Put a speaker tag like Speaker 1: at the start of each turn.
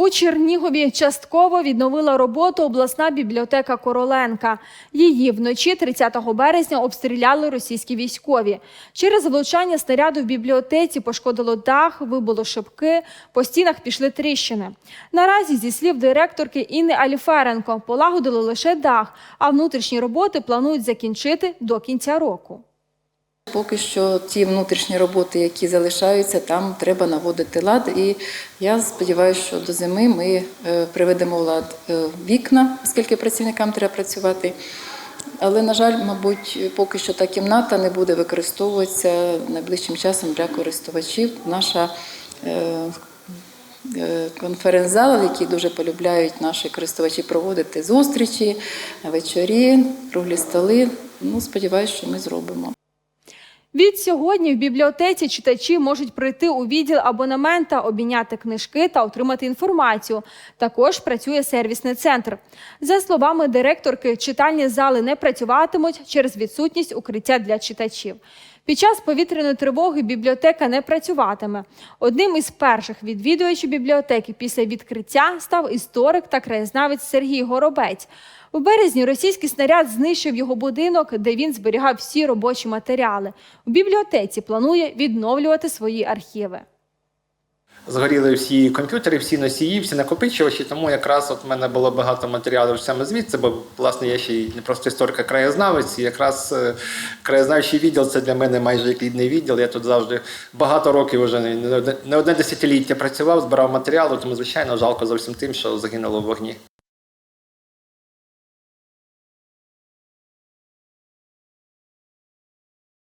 Speaker 1: У Чернігові частково відновила роботу обласна бібліотека Короленка. Її вночі 30 березня обстріляли російські військові. Через влучання снаряду в бібліотеці пошкодило дах, вибуло шибки, по стінах пішли тріщини. Наразі, зі слів директорки Інни Аліференко, полагодили лише дах, а внутрішні роботи планують закінчити до кінця року.
Speaker 2: Поки що ті внутрішні роботи, які залишаються, там треба наводити лад. І я сподіваюся, що до зими ми е, приведемо в лад е, вікна, оскільки працівникам треба працювати. Але, на жаль, мабуть, поки що та кімната не буде використовуватися найближчим часом для користувачів. Наша е, е, конференц-зал, який дуже полюбляють наші користувачі проводити зустрічі, вечорі, круглі столи. Ну, сподіваюся, що ми зробимо.
Speaker 1: Від сьогодні в бібліотеці читачі можуть прийти у відділ абонемента, обміняти книжки та отримати інформацію. Також працює сервісний центр. За словами директорки, читальні зали не працюватимуть через відсутність укриття для читачів. Під час повітряної тривоги бібліотека не працюватиме. Одним із перших відвідувачів бібліотеки після відкриття став історик та краєзнавець Сергій Горобець. У березні російський снаряд знищив його будинок, де він зберігав всі робочі матеріали. У бібліотеці планує відновлювати свої архіви.
Speaker 3: Згоріли всі комп'ютери, всі носії, всі накопичувачі, тому якраз от в мене було багато матеріалів саме звідси, бо власне я ще й не просто історика краєзнавець. Якраз е, краєзнавчий відділ це для мене майже як рідний відділ. Я тут завжди багато років вже не одне десятиліття працював, збирав матеріали, тому звичайно жалко зовсім тим, що загинуло в вогні.